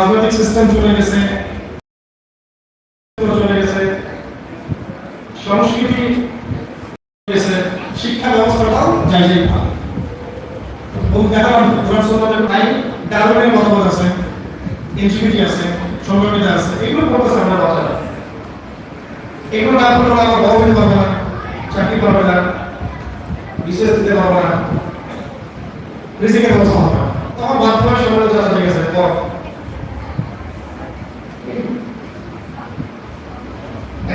রাজনৈতিক সিস্টেম চলে গেছে চলে গেছে, সংস্কৃতি শিক্ষা ব্যবস্থাটাও যাই আছে এগুলো এগুলো না চাকরি বিশেষ দিতে পারবে না রিজিকের ব্যবস্থা হবে তখন বাধ্য চাষা ঠিক আছে পর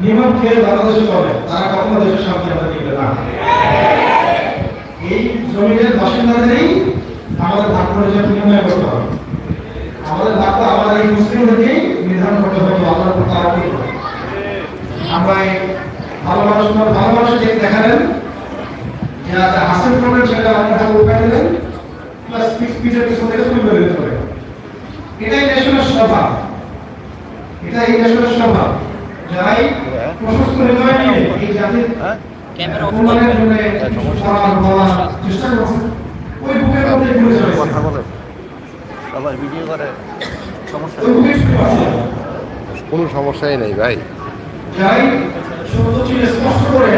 নিয়ম খেয়ে বাংলাদেশে চলে তারা কখনো দেশের আমরা দিবে না। এই জমিনের বাসিন্দাদেরই আমাদের ভাগ্য হিসেবে নির্ণয় করতে হবে। আমাদের ভাগ্য আমাদের এই মুসলিমদেরকেই নির্ধারণ করতে হবে আল্লাহর উপর তারা। আমরা এই ভালো মানুষ ভালো মানুষের দিকে দেখালেন। যে আচ্ছা হাসিল করবেন সেটা আপনার হাতে উপায় দিলেন। প্লাস পিসের পিছন থেকে শুরু করে দিতে হবে। এটাই দেশের স্বভাব এটা এই দেশের স্বভাব যারাই প্রশস্ত হৃদয় নিয়ে এই জাতির ক্যামেরা অফ উন্নয়নের জন্য পড়ার বলার চেষ্টা করছে। ওই বুকের মধ্যে ঘুরে চলেছে কথা বলে ভিডিও করে। সমস্যা কোনো সমস্যাই নেই ভাই। স্পষ্ট করে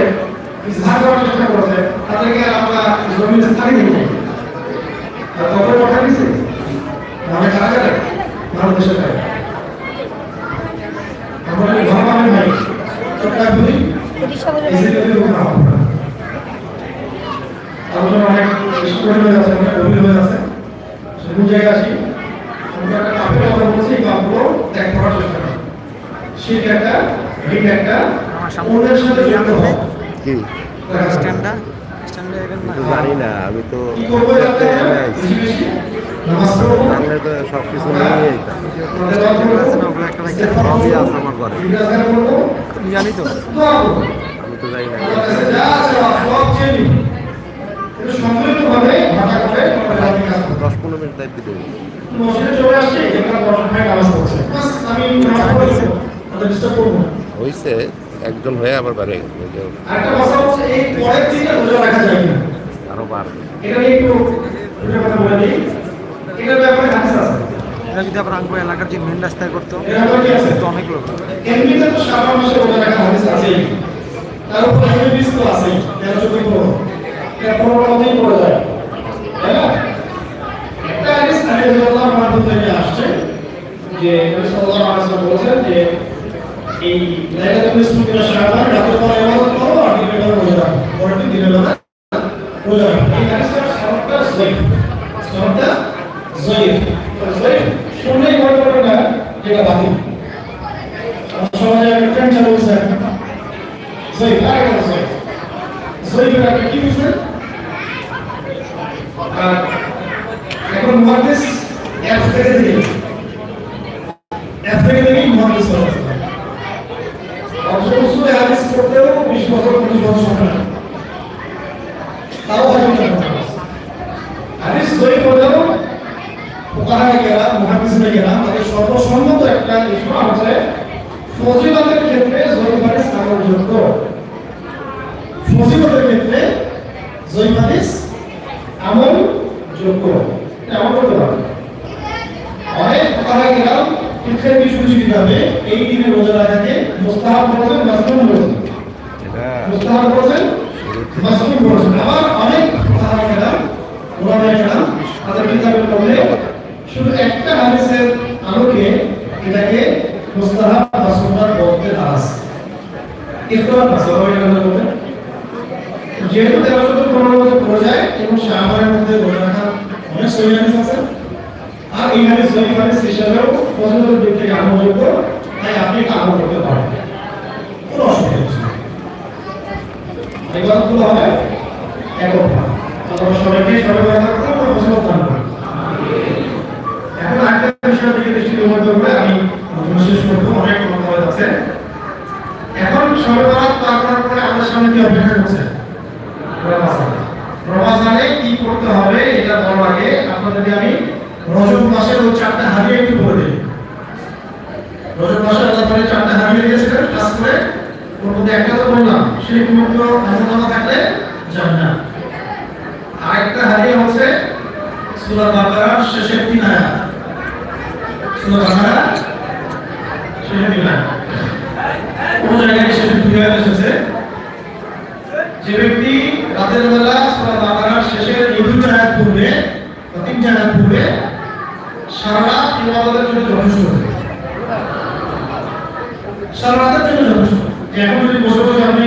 ইজহার করার চেষ্টা করছে। তাদেরকে আমরা জমিন স্থানে নিয়ে যাই আর কত কথা দিছে। মানে কারা কারা বাংলাদেশের কারা আমরা এই ঘর বানাই নাই ছোট্ট বলি এসিডিটি রোগ না হবে আলোচনা অনেক করে হয়ে অনেক সেরকম জায়গায় আসি আমরা একটা কাপের কথা বলছি এই কাপগুলো ত্যাগ করার চেষ্টা করি শীত একটা ভিট একটা অন্যের সাথে যুক্ত হওয়া কি স্ট্যান্ডটা স্ট্যান্ডে এবেন না তো জানি না আমি তো কি করব যাতে বেশি বেশি নামাজ পড়ব জানলে তো সব কিছু নিয়ে যেতাম আমাদের দল আছে করব না ওগুলো একটা রাখতে সবই আছে আমার ঘরে বিকাশ করব আমি জানি তো। আমি তো জানি না। দশ পনেরো মিনিট দায়িত্ব দেবো হয়েছে একজন হয়ে আবার বাড়ে গেছে আরও বাড়বে। এটা ব্যাপারে এটা যদি আবার আঙ্গু এলাকার যে মেন রাস্তায় করতো তো অনেক লোক। যে এই রোজা রাখো এই হাদিসটা সনদটা সহিহ সনদটা সহিহ সহিহ শুনলেই মনে করবে না যেটা বাতিল আমাদের সমাজে একটা ট্রেন্ড চালু হয়েছে সহিহ আর একটা সহিহ সহিহ একটা কি বুঝলেন আর এখন মহাদিস অ্যাপ থেকে দিই অ্যাপ থেকে দিই মহাদিস করা হচ্ছে অথচ উসুলে হাদিস পড়তেও বিশ বছর পঁচিশ বছর সময় লাগে। তাও হয়তো জানতে পারছে। হাদিস তৈরি করলেও ওখানে গেলাম মহাদিসে গেলাম তাদের সর্বসম্মত একটা ইসমা হচ্ছে ফজিলতের ক্ষেত্রে হাদিস আমলযোগ্য ফজিলতের ক্ষেত্রে হাদিস আমল যোগ্য। অনেক কথা গেলাম শিক্ষার শুধু একটা হাদিসের আলোকে এটাকে মুস্তাহাব বা সুন্নাত বলতে আছে ইখতিলাফ আছে ওলামায়ে মধ্যে যেহেতু তেরো চোদ্দ, পনেরো পড়ে যায় এবং শাহবানের মধ্যে রাখা অনেক সহি আছে। আর এই হাদিস সহি হাদিস পছন্দের দিক থেকে তাই আপনি আমল করতে পারেন। কোনো অসুবিধা হচ্ছে না এই কথাগুলো হবে একক আমরা সবাইকে সবাই আরেকটা হাদিস হচ্ছে সূরা বাকারার শেষের তিন আয়াত। সুরা বাকারা শেষের তিন আয়াত। কোন জায়গায় শেষের দুই আয়াত এসেছে? যে ব্যক্তি রাতের বেলা সূরা বাকারার শেষের এই দুটো আয়াত পড়বে, বা তিনটা আয়াত পড়বে, সারা ইবাদতের জন্য যথেষ্ট। হবে সারা রাতের জন্য যথেষ্ট। এখন যদি বসে বসে আপনি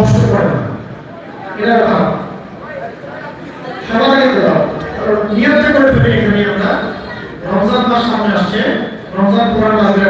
নষ্ট করে। এটা ভাব সবাই নিয়ন্ত্রণ করে ফেলি এখানে আমরা। রমজান মাস সামনে আসছে। রমজান পুরান মাসের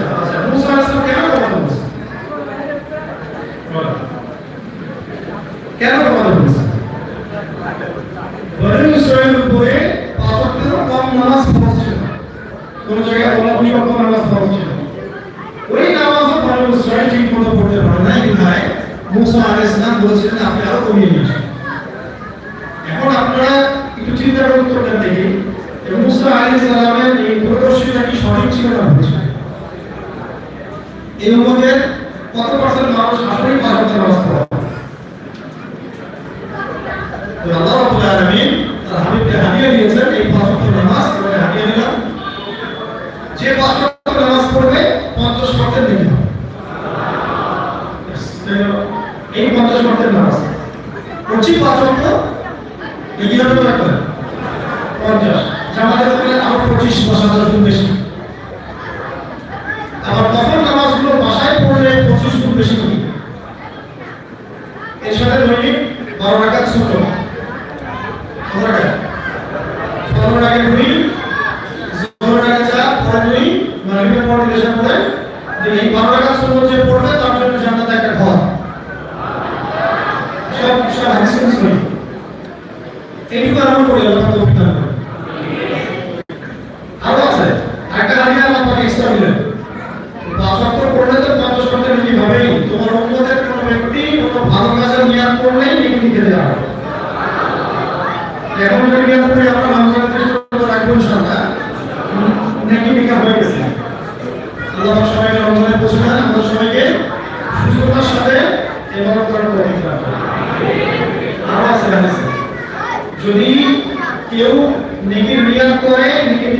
ইসলাম বলছিলেন আপনি আরও কমিয়ে নিন এখন আপনারা একটু চিন্তা করুন তো ওটা দেখি মুসা আলী সালামের এই প্রদর্শনীটা কি সঠিক ছিল না এই উমদের কত পার্সেন্ট মানুষ আসলেই পাঁচ হাজার যদি কেউ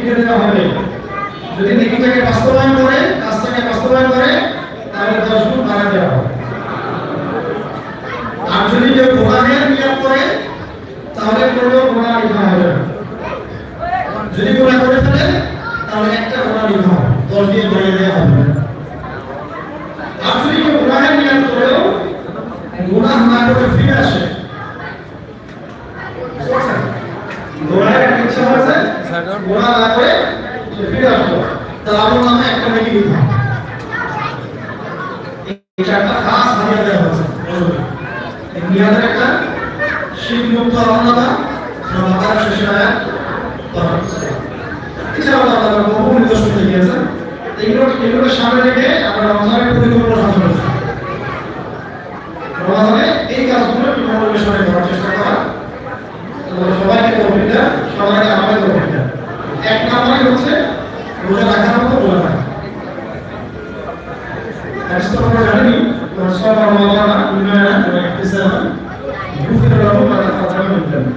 করে হবে। যদি নেকিটাকে বাস্তবায়ন করে কাজটাকে বাস্তবায়ন করে, তাহলে দশ গুণ বাড়া দেওয়া হবে। আর যদি কেউ গোনাহের নিয়াত করে, তাহলে কোনো গোনা লিখা হবে যদি গোনা করে ফেলে তাহলে একটা গোনা লিখা হবে দশ দিয়ে বাড়িয়ে দেওয়া হবে না আর যদি কেউ গোনাহের নিয়াত করেও গোনা না করে ফিরে আসে এগুলো সামনে রেখে আমরা রমজানের পরিকল্পনা হয়েছে রমজানে এই কাজগুলো একটু মনোবেশনে করার চেষ্টা করা তোমাদের সবাইকে তৌফিক দেন সবাইকে আমাকে তৌফিক দেন এক নম্বরে হচ্ছে রোজা রাখার মতো রোজা রাখা হাদিস তো আমরা জানি মান সামা واحتسابا غفر له ما تقدم من যামবি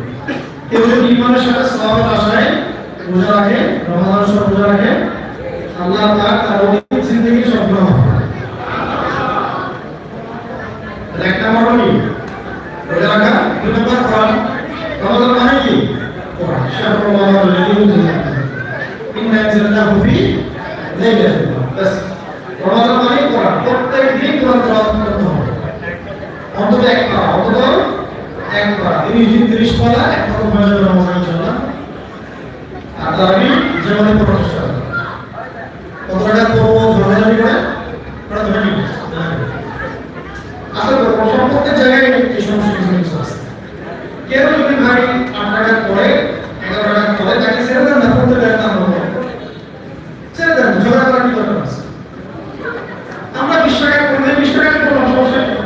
কেউ যদি ইমানের সাথে সওয়াবের আশায় রোজা রাখে রমাদান সহ রোজা রাখে আল্লাহ পাক তার অতীত জিন্দেগি সব গ্রহণ করে তাহলে এক নম্বর হলো কি? রোজা রাখা দুই নম্বর কোরআন রমাদান মানে কি কোরআন শাহরু রমাদান আল্লাযী উনজিলা ফীহি ইন্না আনজালনাহু ফী লাইলাতিল কদর বাস রমাদান মানে কোরআন প্রত্যেক দিন কোরআন তেলাওয়াত করতে হবে অন্তত এক পারা অন্তত এক পারা তিরিশ দিন তিরিশ পারা এক খতম হয়ে যাবে রমাদান ইনশাআল্লাহ আর তার আমি জীবনে পড়ার চেষ্টা করব কত টাকা পড়ব ধর্মজানি করে ওটা ধরে নিব আসলে প্রত্যেক জায়গায় এই সমস্ত কিছু কিছু আছে কেউ যদি ভাই আট টাকা পড়ে এগারো টাকা পড়ে তাকে ছেড়ে দেন না পড়তে দেন না আমরা ছেড়ে দেন ঝগড়া করার কি দরকার আছে আমরা বিশ টাকা পড়লে বিশ টাকা পড়লাম সমস্যা নেই।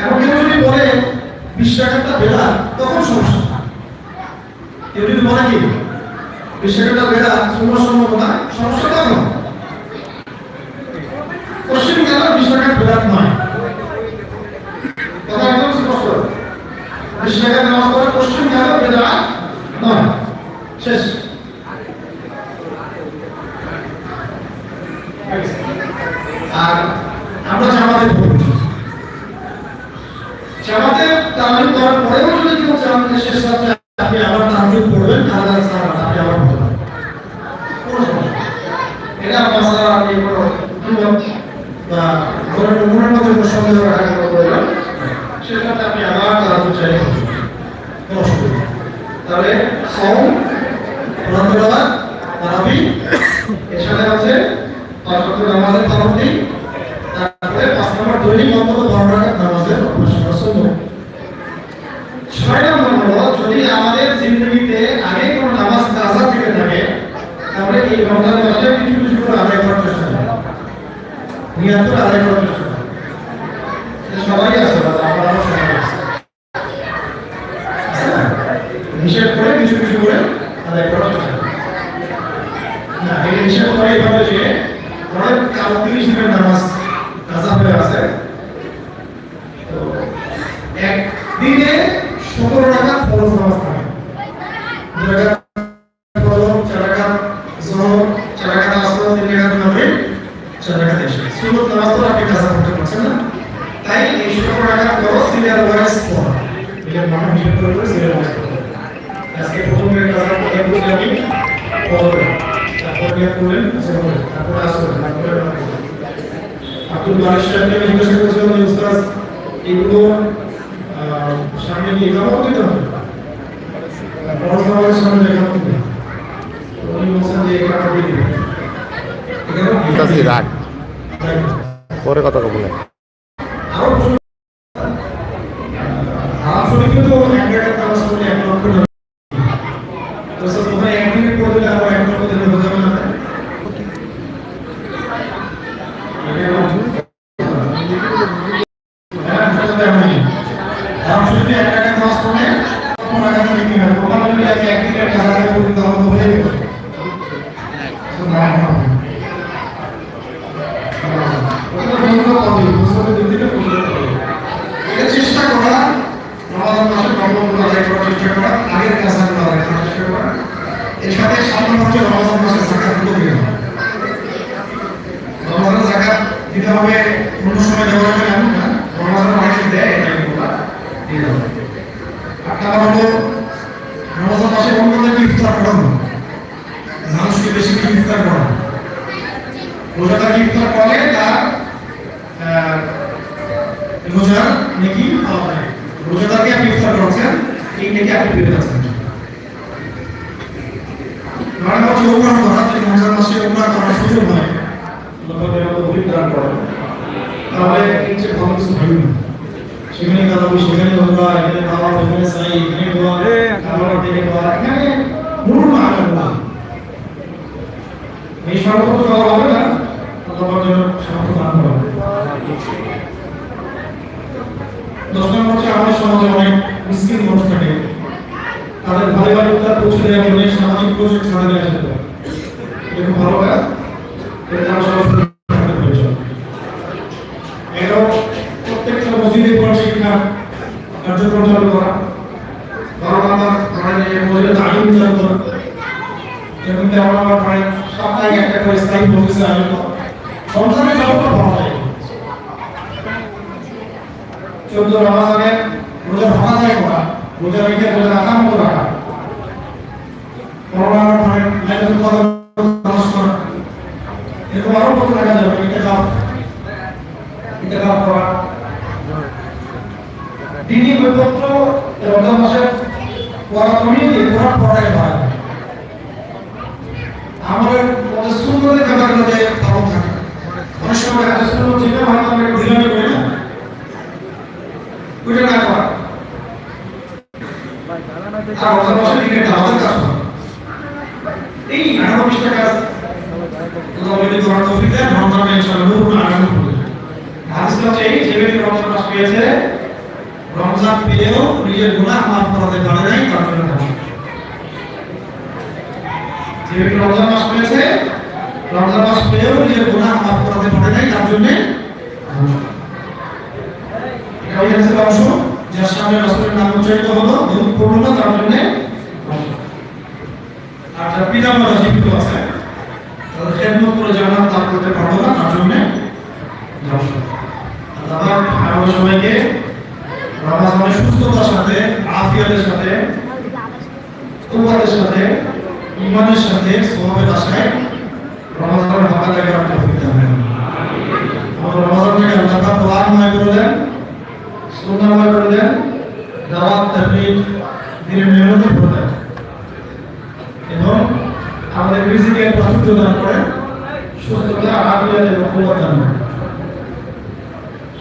এখন কেউ যদি বলে বিশ টাকাটা বেলা তখন সমস্যা কেউ যদি বলে কি বিশ টাকাটা বেলা শূন্য সম্ভব না সমস্যা তখন পশ্চিম গেল বিশ টাকা বেলাত নয় কথা একদম স্পষ্ট বিশ টাকা নামাজ পড়ে পশ্চিম শেষ আর আমরা জামাতে পড়ি জামাতে তামিল করার পরেও যদি জামাতে শেষ রাতে আপনি আবার তামিল পড়বেন, তাহলে স্যার, আপনি আবার পড়বেন। কোনো। এটা মশলা আপনি কোনো বা ধরেন মনের মধ্যে সন্দেহ রাখার কোনো প্রয়োজন সেটাতে আপনি আবার তামিল চাই কোনো অসুবিধা নেই। তাহলে সম রন্ধরা তারাবি এছাড়া আছে পাঁচ নম্বর নামাজের পাবন্দি তারপরে পাঁচ নম্বর দৈনিক অন্তত বারো নামাজের করা ছয় নম্বর যদি আমাদের জিন্দগিতে আগে কোনো নামাজ কাজা থেকে থাকে, তাহলে এই রমজান মাসে কিছু কিছু করে আদায় করার চেষ্টা করি নিয়ত করে আদায় করার চেষ্টা করি এটা সবাই আছে দাদা, আমারও সবাই আছে আছে না? হিসেব করে কিছু কিছু করে দিনে সতেরো টাকা ফরজ নামাজ থাকে দুই রাকাত ফরজ চার রাকাত করতে তাই এই করে করে। সিরিয়াল ওয়াইজ পড়া আজকে প্রথমে কাজা করতে বলছি আমি ফরজ তারপর নিয়ে করলেন জোহর তারপর সামনে কি ইমামত দিতে হবে। সামনে দেখা হবে। উনি বলছেন যে এই তাসকির রাখ পরে কথা বলে আরও প্রশ্ন হারাম শরীফে তো এক রাকাত নামাজ পড়লে এক লক্ষ টাকা তো স্যার ওখানে এক মিনিট পড়লে আবার এক লক্ষ দিলে হয়ে যাবে না হ্যাঁ সেটা তো এমনই হারাম শরীফে এক রাকাত নামাজ পড়লে কত রাকাত লিখতে হবে ওখানে যদি আমি এক দিনের কাজা করে পড়ি তাহলে তো হয়ে গেছে তো না না ওটা বন্ধ করবে বুঝতে দিন থেকে বন্ধ করবে এটা চেষ্টা করা রমাদান মাসে কর্মগুলো আদায় করার চেষ্টা করা আগের কাজগুলো আদায় করার চেষ্টা করা এর সাথে সামনে হচ্ছে রমাদান মাসের জাকাতগুলো দিতে হবে রমাদানের জাকাত দিতে হবে অন্য সময় দেওয়া যাবে এমন না রমাদানের মাসে দেয় এটা কিন্তু দিতে হবে আর তার হলো রমাদান মাসে অন্যদেরকে ইফতার করানো মানুষকে বেশি বেশি ইফতার করানো রোজাদার ইফতার করে তার আহ, রোজার নাকি পাওয়া যায় রোজাদারকে আপনি ইফতার করছেন এই নাকি আপনি পেয়ে যাচ্ছেন মানে হচ্ছে ওমরা করা যে রমজান মাসে ওমরা করার সুযোগ হয় লোকের মতো অভিযোগ দান করে তাহলে এই যে ভালো কিছু হয় না সেখানে কালাবি সেখানে ওমরা এখানে খাওয়া এখানে সাই এখানে দোয়া খাবার থেকে দোয়া এখানে মূল না আলাদা সর্বত দেওয়া হবে না থাকে তাদের ভালো উত্তর পৌঁছে দেওয়ার জন্য সামাজিক প্রজেক্ট তারা করতে পেরেছে এরাও প্রত্যেকটা মসজিদে কোরআন শিক্ষা কার্যক্রম চালু করা। নম্বর ধরেন এই মসজিদে তালিম চালু করা। তেরো নম্বর ধরেন সপ্তাহে একটা করে স্থায়ী প্রফেসর আয়োজন সংসারে লাগে। চোদ্দ রোজা ভাঙা যায় রোজা রেখে রোজা রাখা মতো রাখা করোনার ধরেন লাইলাতুল কদর নামাজ করা এরকম আরও কত রাখা যাবে এটা কাপ এটা কাপ করা দিনী বইপত্র রমজান মাসে পড়া কমিয়ে দিয়ে কোরআন পড়ায় বাড়ায় আমাদের মধ্যে সুন্দরের ব্যাপারগুলোতে পালন থাকে অনেক সময় এত সুন্দর যেটা হয়তো আমরা একটু ঢিলামি করি না ওইটা না করা আর রমজান মাসে দিকে একটা আমাদের কাজ করা এই আঠারো বিশটা কাজ আল্লাহ যদি তোমার তৌফিক দেন রমজানে ইনশাআল্লাহ নূর আগামী হবে হাদিস হচ্ছে এই যে ব্যক্তি রমজান মাস পেয়েছে। রমজান পেয়েও নিজের গুনাহ মাফ করাতে পারে নাই, তার জন্য রমজান মাস পেয়েছে, রমজান মাস পেয়েও নিজের গুনাহ মাফ করাতে পারে নাই, তার জন্য যার সামনে নাম উচ্চারিত হলো না, তার জন্য আর যার পিতা মাতা জীবিত আছে তাদের খেদমত করে লাভ করতে পারব না, তার জন্য। আল্লাহ আমাদের সবাইকে রমাজানের সুস্থতার সাথে, আফিয়াতের সাথে কুয়াতের সাথে ইমানের সাথে সোহাবের আশায় রমাজানের ভালো লাগে রাখতে হবে আমার রমাজানকে আল্লাহ তাআলা কোরআনময় করে দেন সুন্নাহময় করে দেন দাওয়াত তাবলীগ দিনের মেহনত করে দেন এবং আমাদের রিজিকের প্রাচুর্য দান করেন সুস্থতা আফিয়াত এবং কুয়াত দান করেন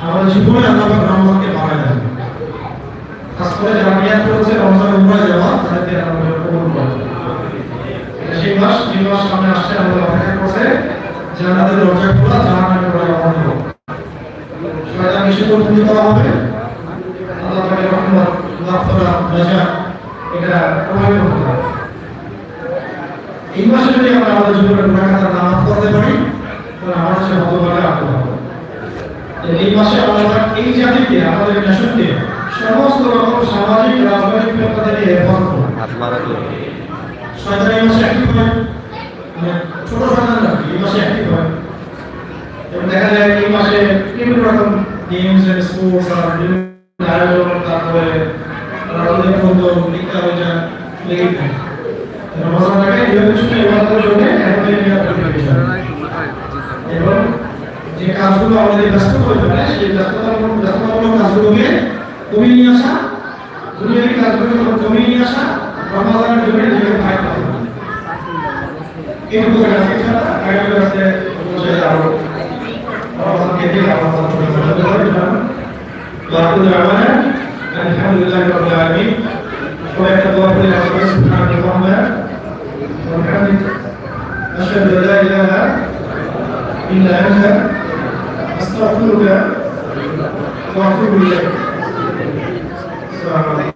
আমাদের জীবনে আল্লাহ পাক রমজানকে বাড়ায় দেন খাস করে যারা নিয়াত করেছে রমজান উমরায় যাওয়া তাদেরকে আল্লাহ পাক কবুল করেন এটা সেই মাস যে মাস সামনে আসছে আমাদের অপেক্ষা করছে জান্নাতের দরজা খোলা জাহান্নামের দরজা বন্ধ শয়তান নিষিদ্ধ করে দেওয়া হবে আল্লাহ পাকের রহমত মাগফিরাত রাজা এটা প্রভাবিত হতে হবে এই মাসে যদি আমরা আমাদের জীবনের গুণাখাতা না করতে পারি, তাহলে আমাদের সে হতভাগা আত্মভাগ এই মাসে পাক এই জাতিকে, আমাদের নেশনকে সমস্ত রকম সামাজিক, রাজনৈতিক ব্যাপারে নিয়ে হেফাজত করা হাত মারা তো শয়তান এই মাসে অ্যাক্টিভ হয়। মানে ছোট শয়তান এই মাসে অ্যাক্টিভ হয়। এবং দেখা যায় এই মাসে বিভিন্ন রকম গেমস স্পোর্টস আর বিভিন্ন আয়োজন, তারপরে লেগে থাকে রমজানটাকে এইভাবে শুনে ইবাদতের জন্য এখন এই নিয়ে এবং যে কাজগুলো আমাদের ব্যস্ত করে ফেলে সেই ব্যস্ততামূলক ব্যস্ততামূলক কাজগুলোকে কমিয়ে নিয়ে আসা দুনিয়াবী কাজগুলোকে কমিয়ে নিয়ে আসা রমজানের জন্য নিজেকে ভাগ করা এইটুকু কাজ এছাড়া আগামী রাস্তায় পৌঁছে যাবো রমজানকে দিয়ে রমজান শুরু করতে হবে وأقول دعوانا أن الحمد لله رب العالمين ويتقوى كل ربنا سبحانه وتعالى وبحمدك أشهد أن لا إله إلا أنت أستغفرك وأتوب إليك السلام عليكم